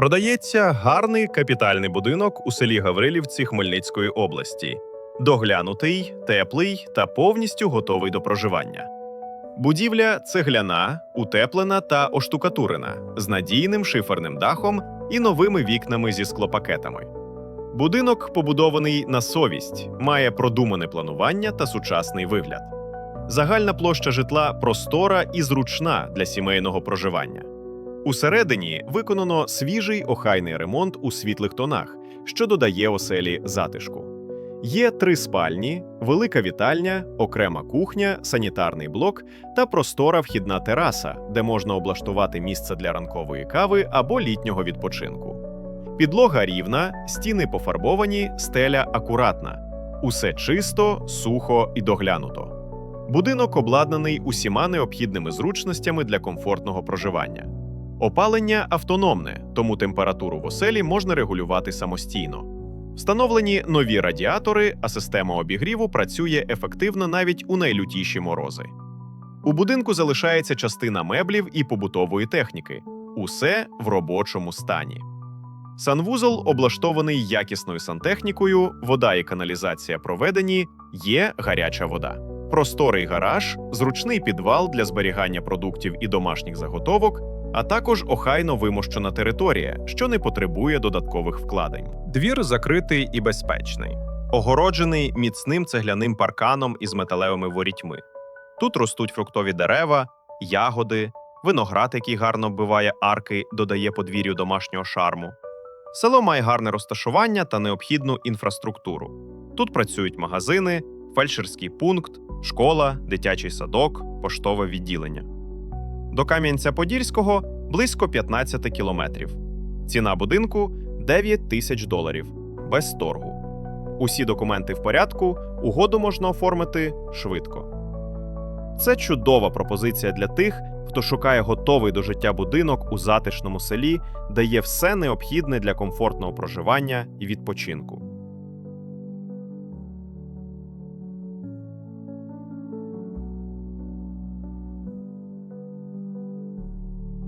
Продається гарний капітальний будинок у селі Гаврилівці Хмельницької області. Доглянутий, теплий та повністю готовий до проживання. Будівля цегляна, утеплена та оштукатурена з надійним шиферним дахом і новими вікнами зі склопакетами. Будинок побудований на совість, має продумане планування та сучасний вигляд. Загальна площа житла простора і зручна для сімейного проживання. Усередині виконано свіжий охайний ремонт у світлих тонах, що додає оселі затишку. Є три спальні, велика вітальня, окрема кухня, санітарний блок та простора вхідна тераса, де можна облаштувати місце для ранкової кави або літнього відпочинку. Підлога рівна, стіни пофарбовані, стеля акуратна. Усе чисто, сухо і доглянуто. Будинок обладнаний усіма необхідними зручностями для комфортного проживання. Опалення автономне, тому температуру в оселі можна регулювати самостійно. Встановлені нові радіатори, а система обігріву працює ефективно навіть у найлютіші морози. У будинку залишається частина меблів і побутової техніки. Усе в робочому стані. Санвузол облаштований якісною сантехнікою, вода і каналізація проведені, є гаряча вода. Просторий гараж, зручний підвал для зберігання продуктів і домашніх заготовок, а також охайно вимощена територія, що не потребує додаткових вкладень. Двір закритий і безпечний, огороджений міцним цегляним парканом із металевими ворітьми. Тут ростуть фруктові дерева, ягоди, виноград, який гарно оббиває арки, додає подвір'ю домашнього шарму. Село має гарне розташування та необхідну інфраструктуру. Тут працюють магазини, фельдшерський пункт, школа, дитячий садок, поштове відділення. До Кам'янця-Подільського близько 15 кілометрів. Ціна будинку 9 тисяч доларів без торгу. Усі документи в порядку, угоду можна оформити швидко. Це чудова пропозиція для тих, хто шукає готовий до життя будинок у затишному селі, де є все необхідне для комфортного проживання і відпочинку.